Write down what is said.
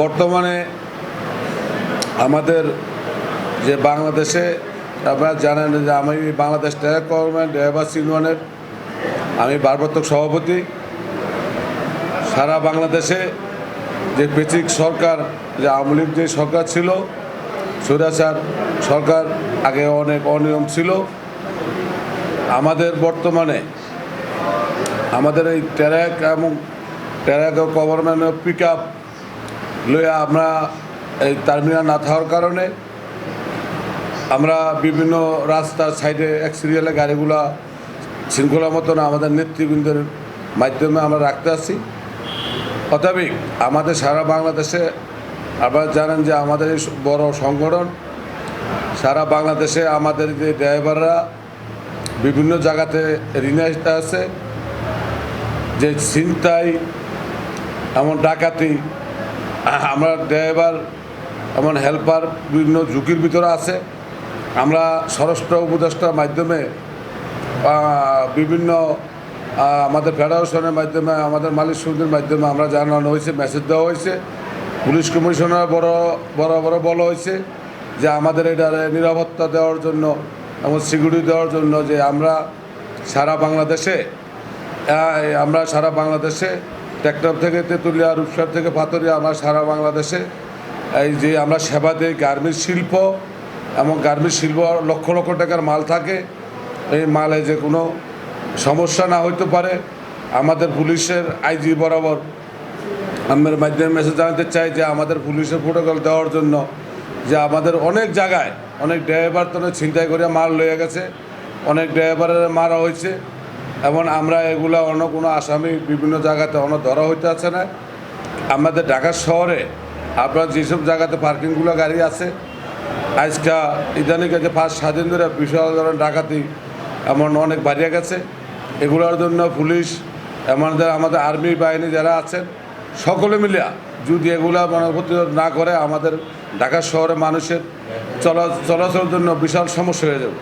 বর্তমানে আমাদের যে বাংলাদেশে আপনারা জানেন যে আমি বাংলাদেশ ট্রাক গভর্নমেন্ট ড্রাইভার্স ইউনিয়নের আমি ভারপ্রাপ্ত সভাপতি। সারা বাংলাদেশে যে পেচিক সরকার, যে আওয়ামী লীগ যে সরকার ছিল, স্বৈরাচার সরকার আগে অনেক অনিয়ম ছিল। আমাদের বর্তমানে আমাদের এই ট্যারাক এবং ট্যারাক গভর্নমেন্ট পিক আপ লইয়া আমরা, এই টার্মিনাল না থাকার কারণে আমরা বিভিন্ন রাস্তার সাইডে এক সিরিয়ালে গাড়িগুলা শৃঙ্খলা মতন আমাদের নেতৃবৃন্দের মাধ্যমে আমরা রাখতে আসি অত্যাবিক আমাদের সারা বাংলাদেশে আপনারা জানেন যে আমাদের এই বড় সংগঠন, সারা বাংলাদেশে আমাদের যে ড্রাইভাররা বিভিন্ন জায়গাতে ঋণাইতে আছে। যে ছিনতাই, এমন ডাকাতি আমরা ড্রাইভার, এমন হেল্পার বিভিন্ন ঝুঁকির ভিতরে আছে। আমরা স্বরাষ্ট্র উপদেষ্টার মাধ্যমে বিভিন্ন আমাদের ফেডারেশনের মাধ্যমে, আমাদের মালিক সমিতির মাধ্যমে আমরা জানানো হয়েছে মেসেজ দেওয়া হয়েছে। পুলিশ কমিশনার বড় বড় বড় বলা হয়েছে যে আমাদের এটার নিরাপত্তা দেওয়ার জন্য এবং সিকিউরিটি দেওয়ার জন্য যে আমরা সারা বাংলাদেশে আমরা সারা বাংলাদেশে ট্র্যাক্টর থেকে তেঁতুলিয়া, রূপসার থেকে পাথরিয়া আমরা সারা বাংলাদেশে এই যে আমরা সেবা দিই গার্মেন্টস শিল্প এবং গার্মেন্টস শিল্প লক্ষ লক্ষ টাকার মাল থাকে। এই মালে যে কোনো সমস্যা না হইতে পারে। আমাদের পুলিশের আইজি বরাবর আমার মাধ্যমে মেসেজ জানাতে চাই যে আমাদের পুলিশের প্রোটোকল দেওয়ার জন্য যে আমাদের অনেক জায়গায় অনেক ড্রাইভার তো ছিনতাই করে মাল লয়ে গেছে। অনেক ড্রাইভারের মারা হয়েছে। এবং আমরা এগুলা অন্য কোনো আসামি বিভিন্ন জায়গাতে অন্য ধরা হইতে আছে না। আমাদের ঢাকা শহরে আপনার যেসব জায়গাতে পার্কিংগুলো গাড়ি আছে, আজকা ইদানিং যে পাঁচ স্বাধীন ধরে বিশাল ধরনের ডাকাতি এমন অনেক বাড়িয়ে গেছে। এগুলোর জন্য পুলিশ আমাদের আমাদের আর্মি বাহিনী যারা আছেন, সকলে মিলিয়া যদি এগুলা মানে প্রতিরোধ না করে আমাদের ঢাকা শহরে মানুষের চলা চলাচলের জন্য বিশাল সমস্যা হয়ে যাবে।